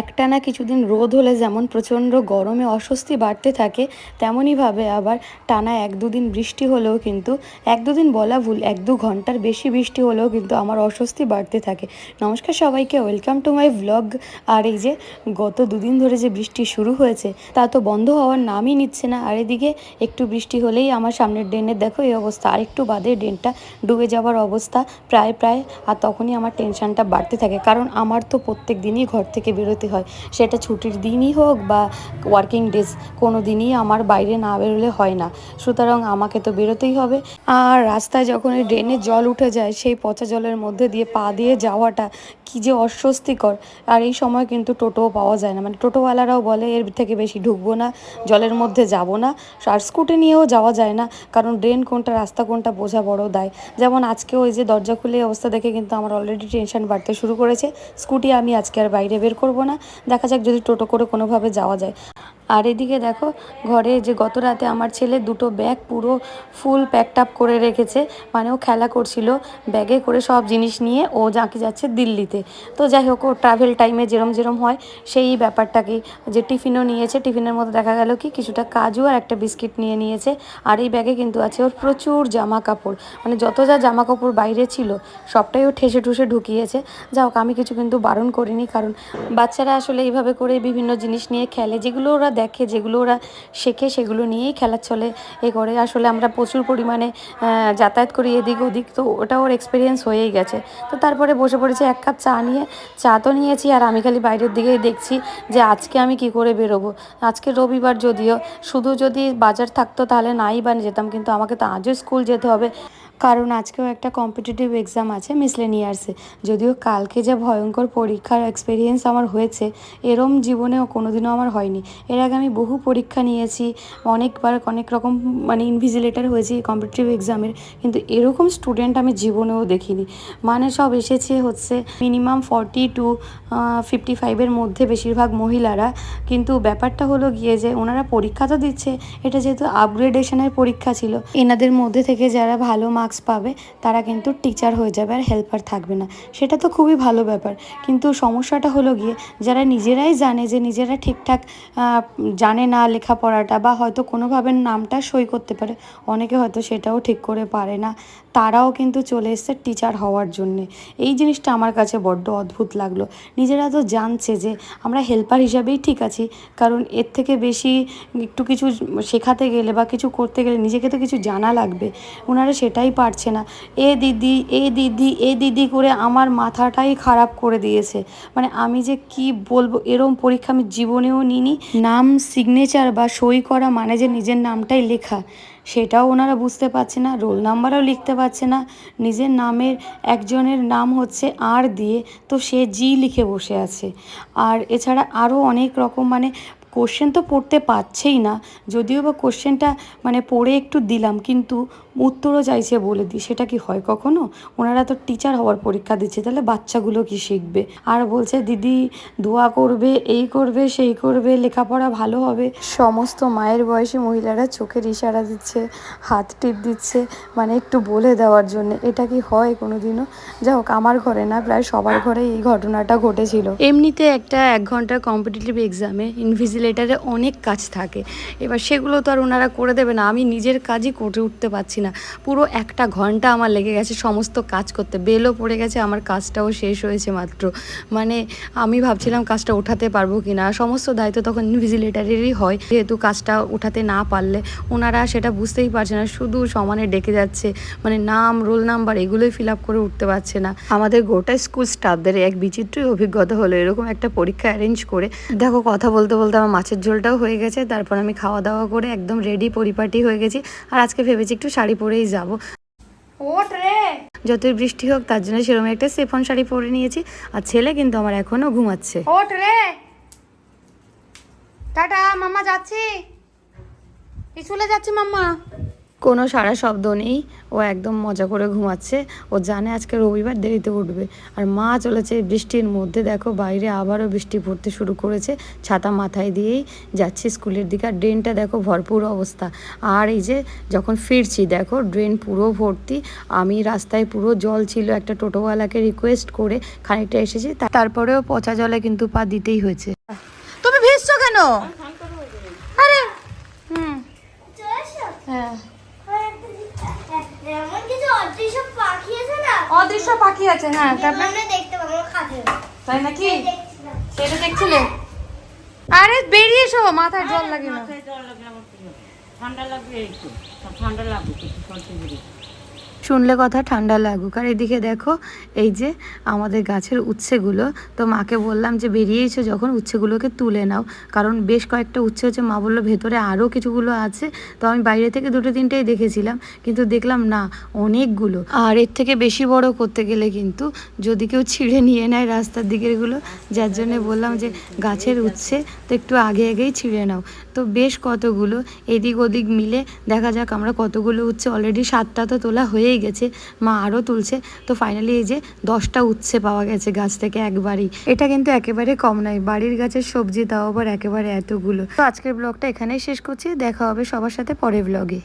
একটানা কিছুদিন রোদ হলে যেমন প্রচণ্ড গরমে অস্বস্তি বাড়তে থাকে, তেমনইভাবে আবার টানা এক দুদিন বৃষ্টি হলেও কিন্তু, এক দুদিন বলা ভুল, এক দু ঘণ্টার বেশি বৃষ্টি হলেও কিন্তু আমার অস্বস্তি বাড়তে থাকে। নমস্কার সবাইকে, ওয়েলকাম টু মাই ভ্লগ আর এই যে গত দুদিন ধরে যে বৃষ্টি শুরু হয়েছে, তা তো বন্ধ হওয়ার নামই নিচ্ছে না। আর এদিকে একটু বৃষ্টি হলেই আমার সামনের ড্রেনের দেখো এই অবস্থা, আর একটু বাদে ড্রেনটা ডুবে যাওয়ার অবস্থা প্রায় প্রায়, আর তখনই আমার টেনশনটা বাড়তে থাকে। কারণ আমার তো প্রত্যেক দিনই ঘর থেকে বেরোতে হয়। সেটা ছুটির দিনই হোক বা ওয়ার্কিং ডেজ কোনো দিনই আমার বাইরে না বেরোলে হয় না। সুতরাং আমাকে তো বেরোতেই হবে। আর রাস্তায় যখন এই ড্রেনে জল উঠে যায়, সেই পচা জলের মধ্যে দিয়ে পা দিয়ে যাওয়াটা কী যে অস্বস্তিকর। আর এই সময় কিন্তু টোটোও পাওয়া যায় না। মানে টোটোওয়ালারাও বলে, এর থেকে বেশি ঢুকবো না, জলের মধ্যে যাব না। আর স্কুটি নিয়েও যাওয়া যায় না, কারণ ড্রেন কোনটা, রাস্তা কোনটা বোঝা বড় দায়। যেমন আজকে ওই যে দরজা খুলে অবস্থা দেখে কিন্তু আমার অলরেডি টেনশন বাড়তে শুরু করেছে। স্কুটি আমি আজকে আর বাইরে বের করব না। দেখা যাক যদি টোটো করে কোনোভাবে যাওয়া যায়। আর এদিকে দেখো, ঘরে যে গত রাতে আমার ছেলে দুটো ব্যাগ পুরো ফুল প্যাকড আপ করে রেখেছে। মানে ও খেলা করছিল ব্যাগে করে সব জিনিস নিয়ে ও যাকে যাচ্ছে দিল্লিতে। তো যাই হোক ও ট্রাভেল টাইমে যেরম যেরম হয়, সেই ব্যাপারটাকেই। যে টিফিনও নিয়েছে, টিফিনের মধ্যে দেখা গেল কি, কিছুটা কাজু আর একটা বিস্কিট নিয়ে নিয়েছে। আর এই ব্যাগে কিন্তু আছে ওর প্রচুর জামা কাপড়। মানে যত যা জামা কাপড় বাইরে ছিল, সবটাই ও ঠেসে ঠুসে ঢুকিয়েছে। যা হোক, আমি কিছু কিন্তু বারণ করিনি, কারণ বাচ্চারা আসলে এইভাবে করে বিভিন্ন জিনিস নিয়ে খেলে, যেগুলো ওরা দেখে, যেগুলো ওরা শেখে সেগুলো নিয়েই খেলার চলে, এ করে। আসলে আমরা প্রচুর পরিমাণে যাতায়াত করি এদিক ওদিক, তো ওটা ওর এক্সপিরিয়েন্স হয়েই গেছে। তো তারপরে বসে পড়েছি এক কাপ চা নিয়ে। চা তো নিয়েছি, আর আমি খালি বাইরের দিকেই দেখছি যে আজকে আমি কি করে বেরোবো। আজকে রবিবার যদিও, শুধু যদি বাজার থাকতো তাহলে নাই বা যেতাম, কিন্তু আমাকে তো আজও স্কুল যেতে হবে। কারণ আজকেও একটা কম্পিটিটিভ এক্সাম আছে মিসলেনিয়ার্সে যদিও কালকে যে ভয়ঙ্কর পরীক্ষার এক্সপিরিয়েন্স আমার হয়েছে, এরম জীবনেও কোনোদিনও আমার হয়নি। এর আগে আমি বহু পরীক্ষা নিয়েছি, অনেকবার অনেক রকম মানে ইনভিজিলেটার হয়েছি কম্পিটিটিভ এক্সামের কিন্তু এরকম স্টুডেন্ট আমি জীবনেও দেখিনি। মানে সব এসেছে হচ্ছে মিনিমাম ফর্টি টু ফিফটি ফাইভের মধ্যে বেশিরভাগ মহিলারা। কিন্তু ব্যাপারটা হলো গিয়ে যে ওনারা পরীক্ষা তো দিচ্ছে, এটা যেহেতু আপগ্রেডেশনের পরীক্ষা ছিল। এনাদের মধ্যে থেকে যারা ভালো মার্কস পাবে, তারা কিন্তু টিচার হয়ে যাবে আর হেল্পার থাকবে না। সেটা তো খুবই ভালো ব্যাপার। কিন্তু সমস্যাটা হলো গিয়ে, যারা নিজেরাই জানে যে নিজেরা ঠিকঠাক জানে না লেখাপড়াটা বা হয়তো কোনোভাবে নামটা সই করতে পারে, অনেকে হয়তো সেটাও ঠিক করে পারে না। তারাও কিন্তু চলে এসছে টিচার হওয়ার জন্যে। এই জিনিসটা আমার কাছে বড্ড অদ্ভুত লাগল। নিজেরা তো জানছে যে আমরা হেল্পার হিসাবেই ঠিক আছি, কারণ এর থেকে বেশি একটু কিছু শেখাতে গেলে বা কিছু করতে গেলে নিজেকে তো কিছু জানা লাগবে। ওনারা সেটাই পারছে না। এ দিদি এ দিদি এ দিদি করে আমার মাথাটাই খারাপ করে দিয়েছে। মানে আমি যে কি বলব, এরম পরীক্ষা আমি জীবনেও নিইনি। নাম সিগনেচার বা সই করা মানে যে নিজের নামটাই লেখা। সেটাও ওনারা বুঝতে পারছে না, রোল নাম্বারও লিখতে পারছে না, নিজের নামের একজনের নাম হচ্ছে আর দিয়ে তো সে জি লিখে বসে আছে। আর এছাড়া আরও অনেক রকম মানে কোশ্চেন তো পড়তে পারছেই না, যদিও বা কোশ্চেনটা মানে পড়ে একটু দিলাম, কিন্তু উত্তরও চাইছে বলে দিই সেটা কি হয় কখনো? ওনারা তো টিচার হওয়ার পরীক্ষা দিচ্ছে তাহলে বাচ্চাগুলো কি শিখবে? আর বলছে দিদি দোয়া করবে এই করবে সেই করবে লেখাপড়া ভালো হবে। সমস্ত মায়ের বয়সী মহিলারা চোখের ইশারা দিচ্ছে হাত টিপ দিচ্ছে মানে একটু বলে দেওয়ার জন্য। এটা কি হয় কোনোদিনও? যা হোক আমার ঘরে না প্রায় সবার ঘরে এই ঘটনাটা ঘটেছিল। এমনিতে একটা এক ঘণ্টার কম্পিটিটিভ এক্সামে ইনভিজিলেটারে অনেক কাজ থাকে। এবার সেগুলো তো আর ওনারা করে দেবে না। আমি নিজের কাজই করে উঠতে পারছি না। পুরো একটা ঘণ্টা আমার লেগে গেছে সমস্ত কাজ করতে। বেলও পড়ে গেছে, আমার কাজটাও শেষ হয়েছে মাত্র। মানে আমি ভাবছিলাম কাজটা ওঠাতে পারব কি না সমস্ত দায়িত্ব তখন ইনভিজিলেটারেরই হয়। যেহেতু কাজটা ওঠাতে না পারলে ওনারা সেটা বুঝতেই পারছে না, শুধু সমানে ডেকে যাচ্ছে। মানে নাম, রোল নাম্বার এগুলোই ফিল আপ করে উঠতে পারছে না। আমাদের গোটা স্কুল স্টাফদের এক বিচিত্রই অভিজ্ঞতা হলো এরকম একটা পরীক্ষা অ্যারেঞ্জ করে। দেখো, কথা বলতে বলতে আমার মাছের ঝোলটাও হয়ে গেছে। তারপর আমি খাওয়া দাওয়া করে একদম রেডি পরিপাটি হয়ে গেছি। আর আজকে ভেবেছি একটু শাড়ি পরেই যাব। যতই বৃষ্টি হোক তার জন্য সেরকম একটা সেফন শাড়ি পরে নিয়েছি। আর ছেলে কিন্তু আমার এখনও ঘুমাচ্ছে। ওঠ রে। টাটা মাম্মা যাচ্ছি। স্কুলে যাচ্ছে মাম্মা। কোনো সারা শব্দ নেই। ও একদম মজা করে ঘুমাচ্ছে। ও জানে আজকে রবিবার দেরিতে উঠবে। আর মা চলেছে বৃষ্টির মধ্যে। দেখো বাইরে আবারও বৃষ্টি পড়তে শুরু করেছে ছাতা মাথায় দিয়েই যাচ্ছি স্কুলের দিকে। আর ড্রেনটা দেখো ভরপুর অবস্থা। আর এই যে যখন ফিরছি দেখো ড্রেন পুরো ভর্তি। আমি রাস্তায় পুরো জল ছিল। একটা টোটোওয়ালাকে রিকোয়েস্ট করে খানিকটা এসেছি। তারপরেও পচা জলে কিন্তু পা দিতেই হয়েছে। তুমি ভিজছো কেন? আরে হুম। হ্যাঁ। এমন কিছু অদৃশ্য পাখি আছে না? অদৃশ্য পাখি আছে হ্যাঁ তারপরে আমরা দেখতে পাবো খাতে তাই নাকি? সেটা দেখছিলে? আরে বেরিয়ে এসো মাথায় জল লাগে না। মাথায় জল ঠান্ডা লাগবে একটু ঠান্ডা লাগবে কিছু শুনলে কথা ঠান্ডা লাগুক। আর এদিকে দেখো, এই যে আমাদের গাছের উচ্ছেগুলো, তো মাকে বললাম যে বেরিয়েছো যখন উচ্ছেগুলোকে তুলে নাও। কারণ বেশ কয়েকটা উচ্ছে হচ্ছে, মা বলল ভেতরে আরও কিছুগুলো আছে। তো আমি বাইরে থেকে দুটো তিনটেই দেখেছিলাম, কিন্তু দেখলাম না, অনেকগুলো। আর এর থেকে বেশি বড় করতে গেলে কিন্তু যদি কেউ ছিঁড়ে নিয়ে নেয় রাস্তার দিকেরগুলো যার জন্যে বললাম যে গাছের উচ্ছে, তো একটু আগে আগেই ছিঁড়ে নাও। তো বেশ কতগুলো, এদিক ওদিক মিলে দেখা যাক আমরা কতগুলো উচ্ছে অলরেডি সাতটা তো তোলা হয়েই গেছে। মা আরও তুলছে। তো ফাইনালি এই যে দশটা উচ্ছে পাওয়া গেছে গাছ থেকে একবারই। এটা কিন্তু একেবারে কম নয়, বাড়ির গাছের সবজি তাও আবার একেবারে এতগুলো। তো আজকের ব্লগটা এখানেই শেষ করছি। দেখা হবে সবার সাথে পরের ব্লগে